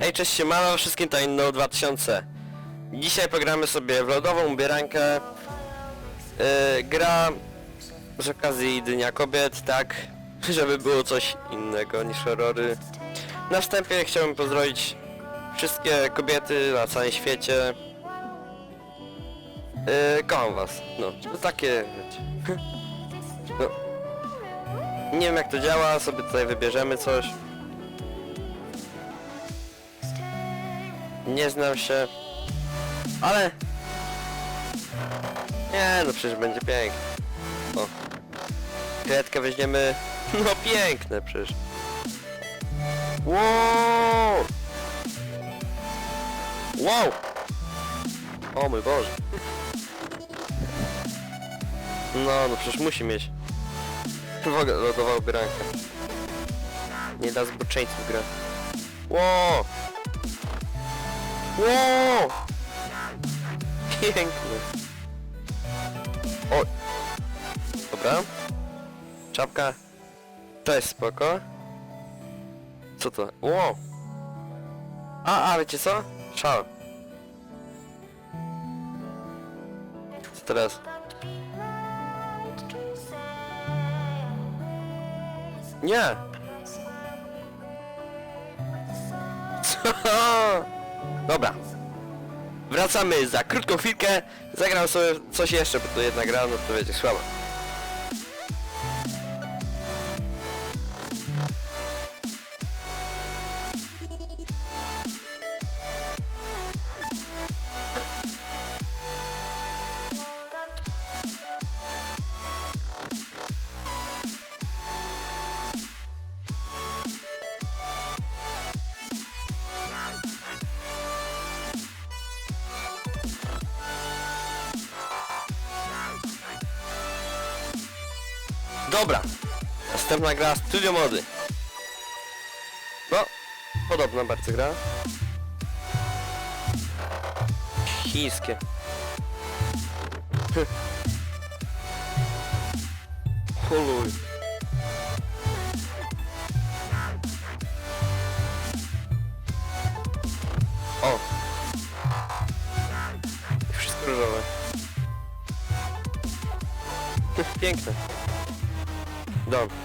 Hej, cześć, siemano, wszystkim to Inno 2000. Dzisiaj pogramy sobie w lodową ubierankę. Yy, gra z okazji Dnia Kobiet, tak, żeby było coś innego niż horrory. Na wstępie chciałbym pozdrowić wszystkie kobiety na całym świecie. Yy, kocham was, no, takie. No. Nie wiem jak to działa, sobie tutaj wybierzemy coś. Nie znam się. Ale... Nie, no przecież będzie pięknie. O. Kredkę weźmiemy. No piękne przecież. Wow! Wow! O mój Boże. No, no przecież musi mieć. W ogóle lodowa ubieranka. Nie da zboczeńców gra. Wow! Wow! Piękny. O! Dobra. Czapka. To jest spoko. Co to? Wow! A, a, wiecie co? Szal. Co teraz? Nie! Co? Dobra. Wracamy za krótką chwilkę. Zagram sobie coś jeszcze, bo to jedna gra, no to wiecie, słaba. Dobra. Następna gra Studio Mody. No, podobna bardzo gra. Chińskie. Huluj. O! Wszystko różowe. Piękne. Dobra.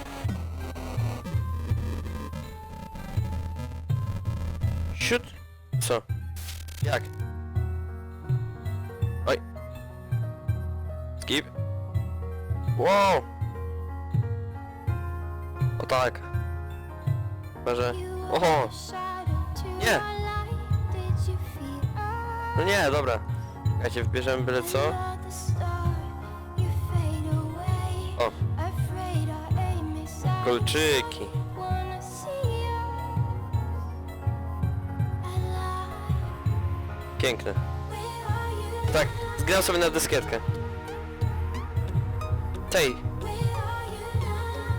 Siut? Co? Jak? Oj. Skip. Wow! O tak. Może... Oho! Nie! No nie, dobra. Słuchajcie, wybierzemy byle co. Kolczyki. Piękne. Tak, zgram sobie na dyskietkę. Tej,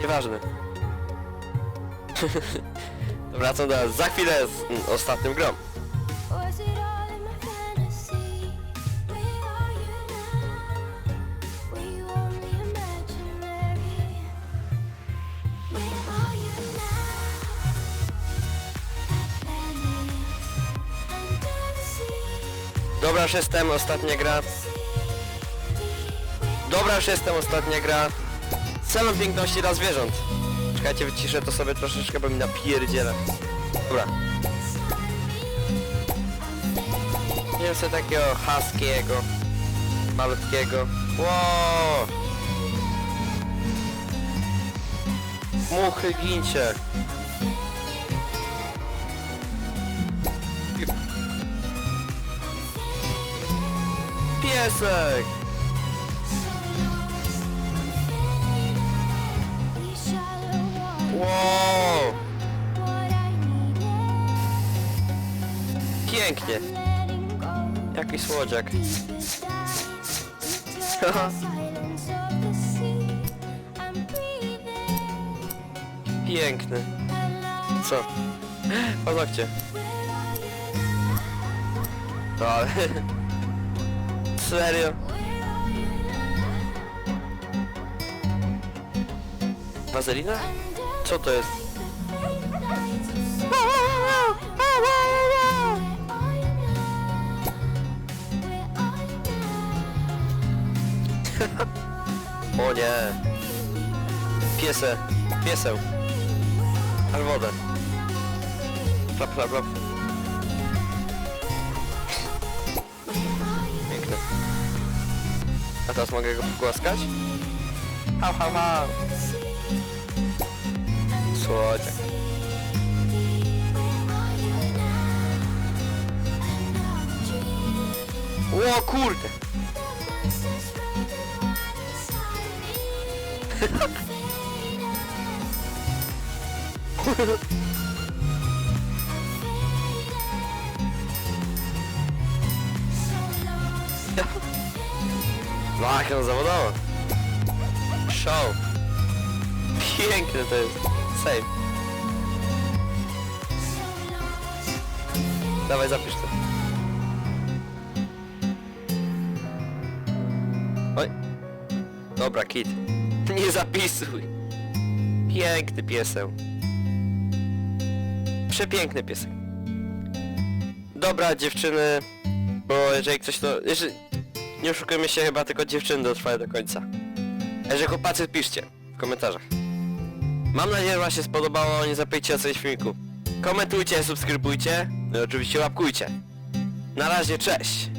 nieważne. Wracam do za chwilę z ostatnim grą. Dobra, już jestem, ostatnia gra. Dobra, już jestem, ostatnia gra. Salon piękności dla zwierząt. Czekajcie, wyciszę to sobie troszeczkę, bo mi napierdziela. Dobra. Nie wiem, sobie takiego haskiego, malutkiego. Wow! Muchy, gincie. Piesek! Wow! Pięknie. Jaki słodziak. Piękny. Co? No ale... Serio? Wazelina? Co to jest? o nie. Piesę. Pieseł. Albo wodę. Plap, plap, plap. Teraz mogę go pogłaskać? Hał, hał, hał. Słodziak. O kurde! On zawodowo. Show. Piękne to jest. Save. Dawaj, zapisz to. Oj. Dobra, kit. Nie zapisuj. Piękny pieseł. Przepiękny piesek. Dobra, dziewczyny, bo jeżeli ktoś to... Jeżeli... Nie oszukujmy się, chyba tylko dziewczyny dotrwają do końca. A jeżeli chłopacy, piszcie w komentarzach. Mam nadzieję, że wam się spodobało, nie zapytajcie o coś filmiku. Komentujcie, subskrybujcie, no i oczywiście łapkujcie. Na razie, cześć!